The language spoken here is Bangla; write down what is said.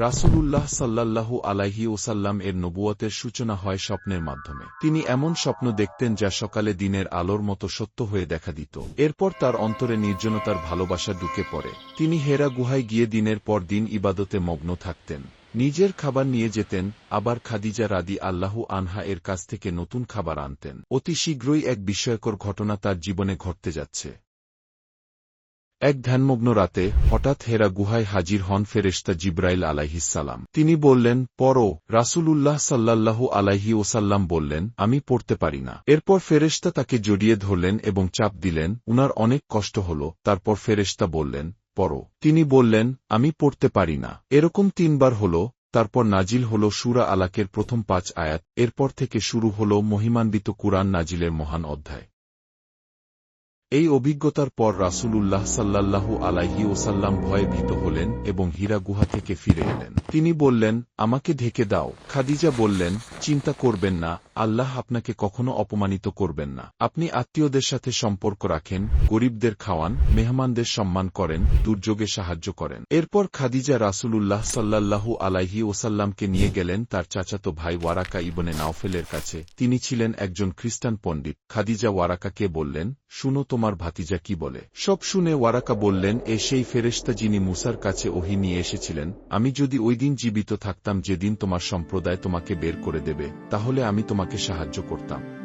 রাসূলুল্লাহ সাল্লাল্লাহু আলাইহি ওসাল্লাম এর নবুয়তের সূচনা হয় স্বপ্নের মাধ্যমে। তিনি এমন স্বপ্ন দেখতেন যা সকালে দিনের আলোর মতো সত্য হয়ে দেখা দিত। এরপর তার অন্তরে নির্জনতার ভালোবাসা ঢুকে পড়ে। তিনি হেরা গুহায় গিয়ে দিনের পর দিন ইবাদতে মগ্ন থাকতেন। নিজের খাবার নিয়ে যেতেন, আবার খাদিজা রাদি আল্লাহু আনহা এর কাছ থেকে নতুন খাবার আনতেন। অতি শীঘ্রই এক বিস্ময়কর ঘটনা তার জীবনে ঘটতে যাচ্ছে। এক ধ্যানমগ্ন রাতে হঠাৎ হেরা গুহায় হাজির হন ফেরেশতা জিব্রাইল আলাইহিসাল্লাম তিনি বললেন, পড়ো। রাসূলুল্লাহ সাল্লাল্লাহু আলাইহি ওসাল্লাম বললেন, আমি পড়তে পারি না। এরপর ফেরেশতা তাকে জড়িয়ে ধরলেন এবং চাপ দিলেন, উনার অনেক কষ্ট হল। তারপর ফেরেশতা বললেন, পড়ো। তিনি বললেন, আমি পড়তে পারি না। এরকম তিনবার হল, তারপর নাজিল হল সুরা আলাকের প্রথম পাঁচ আয়াত, এরপর থেকে শুরু হল মহিমান্বিত কুরআন নাজিলের মহান অধ্যায়। এই অভিজ্ঞতার পর রাসূলুল্লাহ সাল্লাল্লাহু আলাইহি ওসাল্লাম ভয়ে ভীত হলেন এবং হীরা গুহা থেকে ফিরে এলেন। তিনি বললেন, আমাকে ঢেকে দাও। খাদিজা বললেন, চিন্তা করবেন না, আল্লাহ আপনাকে কখনো অপমানিত করবেন না। আপনি আত্মীয়দের সাথে সম্পর্ক রাখেন, গরিবদের খাওয়ান, মেহমানদের সম্মান করেন, দুর্যোগে সাহায্য করেন। এরপর খাদিজা রাসূলুল্লাহ সাল্লাল্লাহু আলাইহি ওসাল্লামকে নিয়ে গেলেন তার চাচাতো ভাই ওয়ারাকা ইবনে নাওফেলের কাছে। তিনি ছিলেন একজন খ্রিস্টান পণ্ডিত। খাদিজা ওয়ারাকাকে বললেন, শুনো তোমার ভাতিজা কি বলে? সব শুনে ওয়ারাকা বললেন, এ সেই ফেরেস্তা যিনি মুসার কাছে ওহি নিয়ে এসেছিলেন, আমি যদি ওই দিন জীবিত থাকতাম, যেদিন তোমার সম্প্রদায় তোমাকে বের করে দেবে, তাহলে আমি তোমাকে সাহায্য করতাম।